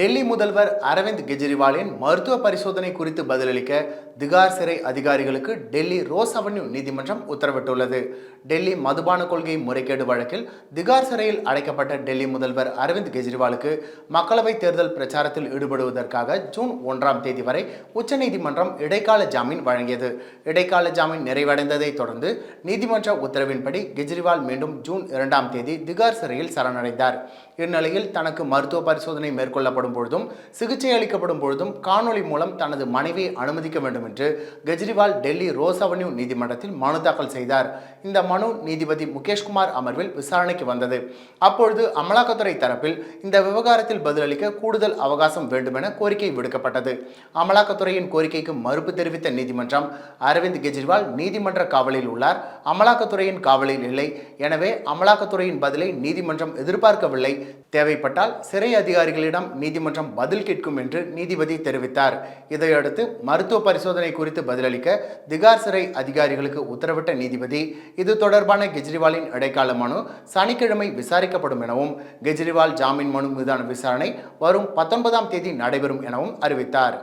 டெல்லி முதல்வர் அரவிந்த் கெஜ்ரிவாலின் மருத்துவ பரிசோதனை குறித்து பதிலளிக்க திகார் சிறை அதிகாரிகளுக்கு டெல்லி ரோஸ் அவென்யூ நீதிமன்றம் உத்தரவிட்டுள்ளது. டெல்லி மதுபான கொள்கை முறைகேடு வழக்கில் திகார் சிறையில் அடைக்கப்பட்ட டெல்லி முதல்வர் அரவிந்த் கெஜ்ரிவாலுக்கு மக்களவைத் தேர்தல் பிரச்சாரத்தில் ஈடுபடுவதற்காக ஜூன் ஒன்றாம் தேதி வரை உச்சநீதிமன்றம் இடைக்கால ஜாமீன் வழங்கியது. இடைக்கால ஜாமீன் நிறைவடைந்ததை தொடர்ந்து நீதிமன்ற உத்தரவின்படி கெஜ்ரிவால் மீண்டும் ஜூன் இரண்டாம் தேதி திகார் சிறையில் சரணடைந்தார். இந்நிலையில் தனக்கு மருத்துவ பரிசோதனை மேற்கொள்ளப்படும் பொழுதும் சிகிச்சை அளிக்கப்படும் பொழுதும் காணொளி மூலம் தனது மனைவியை அனுமதிக்க வேண்டும் என்று கெஜ்ரிவால் டெல்லி ரோஸ் அவென்யூ நீதிமன்றத்தில் மனு தாக்கல் செய்தார். இந்த மனு நீதிபதி முகேஷ்குமார் அமர்வில் விசாரணைக்கு வந்தது. அப்பொழுது அமலாக்கத்துறை தரப்பில் இந்த விவகாரத்தில் பதிலளிக்க கூடுதல் அவகாசம் வேண்டுமென கோரிக்கை விடுக்கப்பட்டது. அமலாக்கத்துறையின் கோரிக்கைக்கு மறுப்பு தெரிவித்த நீதிமன்றம் அரவிந்த் கெஜ்ரிவால் நீதிமன்ற காவலில் உள்ளார். அமலாக்கத்துறையின் காவலில் இல்லை. எனவே அமலாக்கத்துறையின் பதிலை நீதிமன்றம் எதிர்பார்க்கவில்லை. தேவைப்பட்டால் சிறை அதிகாரிகளிடம் நீதிமன்றம் பதில் கேட்கும் என்று நீதிபதி தெரிவித்தார். இதையடுத்து மருத்துவ பரிசோதனை குறித்து பதிலளிக்க திகார் சிறை அதிகாரிகளுக்கு உத்தரவிட்ட நீதிபதி இது தொடர்பான கெஜ்ரிவாலின் இடைக்கால மனு சனிக்கிழமை விசாரிக்கப்படும் எனவும் கெஜ்ரிவால் ஜாமீன் மனு மீதான விசாரணை வரும் பத்தொன்பதாம் தேதி நடைபெறும் எனவும் அறிவித்தார்.